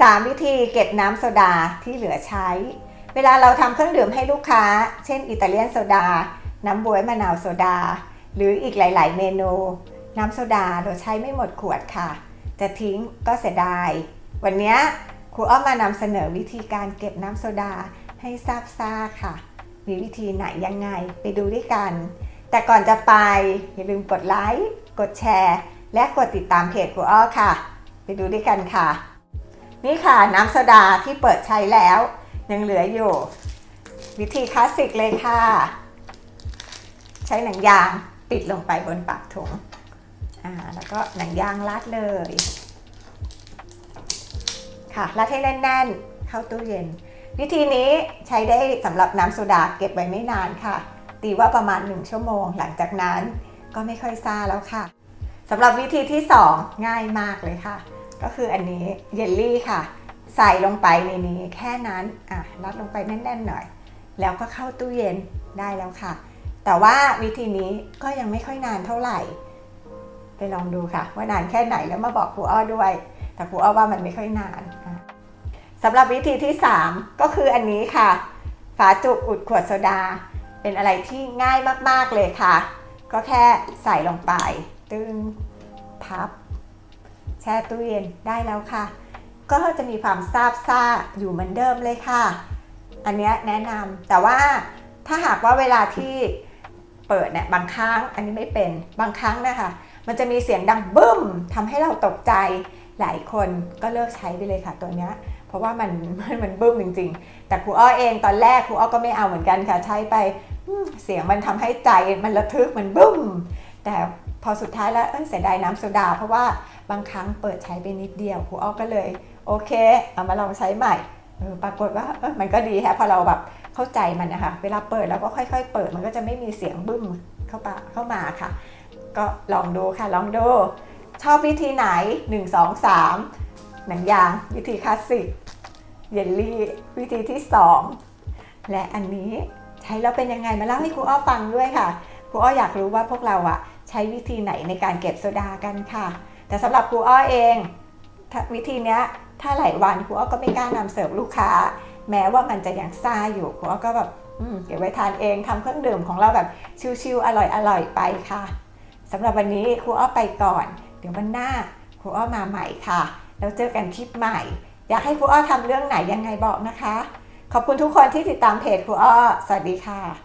3 วิธีเก็บน้ำโซดาที่เหลือใช้ เวลาเราทำเครื่องดื่มให้ลูกค้า เช่นอิตาเลียนโซดา น้ำบวยมะนาวโซดา หรืออีกหลาย ๆ เมนู น้ำโซดาเราใช้ไม่หมดขวดค่ะ จะทิ้งก็เสียดาย วันนี้ครูอ้อมมานำเสนอวิธีการเก็บน้ำโซดาให้ทราบซ่าค่ะ มีวิธีไหนยังไงไปดูด้วยกัน แต่ก่อนจะไปอย่าลืมกดไลค์ กดแชร์ และกดติดตามเพจครูอ้อค่ะ ไปดูด้วยกันค่ะ นี่ค่ะน้ำโซดาที่เปิดใช้แล้ว ยังเหลืออยู่ วิธีคลาสสิกเลยค่ะ ใช้หนังยางปิดลงไปบนปากถุงอ่าแล้วก็หนังยางรัดเลย ค่ะรัดให้แน่นๆ เข้าตู้เย็น วิธีนี้ใช้ได้สำหรับน้ำโซดาเก็บไว้ไม่นานค่ะ ตีว่าประมาณ 1 ชั่วโมง หลังจากนั้นก็ไม่ค่อยซาแล้วค่ะสำหรับวิธีที่ 2 ง่ายมากเลยค่ะ ก็คืออันนี้เยลลี่ค่ะ ใส่ลงไปในนี้แค่นั้นอะรัดลงไปแน่นๆหน่อย แล้วก็เข้าตู้เย็นได้แล้วค่ะ แต่ว่าวิธีนี้ก็ยังไม่ค่อยนานเท่าไหร่ ไปลองดูค่ะ ว่านานแค่ไหนแล้วมาบอกครูอ้อด้วย แต่ครูอ้อว่ามันไม่ค่อยนานสำหรับวิธีที่ 3 ก็คืออันนี้ค่ะ ฝาจุกอุดขวดโซดา เป็นอะไรที่ง่ายมากๆเลยค่ะ ก็แค่ใส่ลงไป ตึงพับ แช่ตู้เย็นได้แล้วค่ะ ก็จะมีความซาบซ่าอยู่เหมือนเดิมเลยค่ะ อันนี้แนะนำแต่ว่าถ้าหากว่าเวลาที่เปิดเนี่ยบางครั้งอันนี้ไม่เป็นบางครั้งนะคะ มันจะมีเสียงดังบึ้มทำให้เราตกใจหลายคนก็เลิกใช้ไปเลยค่ะตัวเนี้ยเพราะว่ามันมันบึ้มจริง ๆ แต่ครูอ้อเองตอนแรกครูอ้อก็ไม่เอาเหมือนกันค่ะใช้ไปเสียงมันทำให้ใจมันระทึกมันบึ้ม แต่ พอสุดท้ายแล้วเอ้ยเสียดายน้ำโซดา เพราะว่าบางครั้งเปิดใช้ไปนิดเดียวครูอ้อก็เลย โอเค เอามาลองใช้ใหม่ปรากฏว่าออมันก็ดีแฮะพอเราแบบเข้าใจมันนะคะเวลาเปิดเราก็ค่อย ๆ เปิดมันก็จะไม่มีเสียงบึ้มเข้าปาเข้ามาค่ะ ก็ลองดูค่ะลองดูชอบวิธีไหน 1 2 3 หนังยางวิธีคลาสสิกเยลลี่วิธีที่ 2 และอันนี้ใช้แล้วเป็นยังไงมาเล่าให้ครูอ้อฟังด้วยค่ะครูอ้ออยากรู้ว่าพวกเราอะ ช้วิธีไหนในการเก็บโซดากันค่ะ แต่สำหรับครูอ้อเองวิธีนี้ถ้าหลายวันครูอ้อก็ไม่กล้านำเสิร์ฟลูกค้า แม้ว่ามันจะยังซ่าอยู่ครูอ้อก็แบบเก็บไว้ทานเองทำเครื่องดื่มของเราแบบชิลๆอร่อยๆไปค่ะสำหรับวันนี้ครูอ้อไปก่อน เดี๋ยววันหน้าครูอ้อมาใหม่ค่ะ แล้วเจอกันคลิปใหม่ อยากให้ครูอ้อทำเรื่องไหนยังไงบอกนะคะ ขอบคุณทุกคนที่ติดตามเพจครูอ้อ สวัสดีค่ะ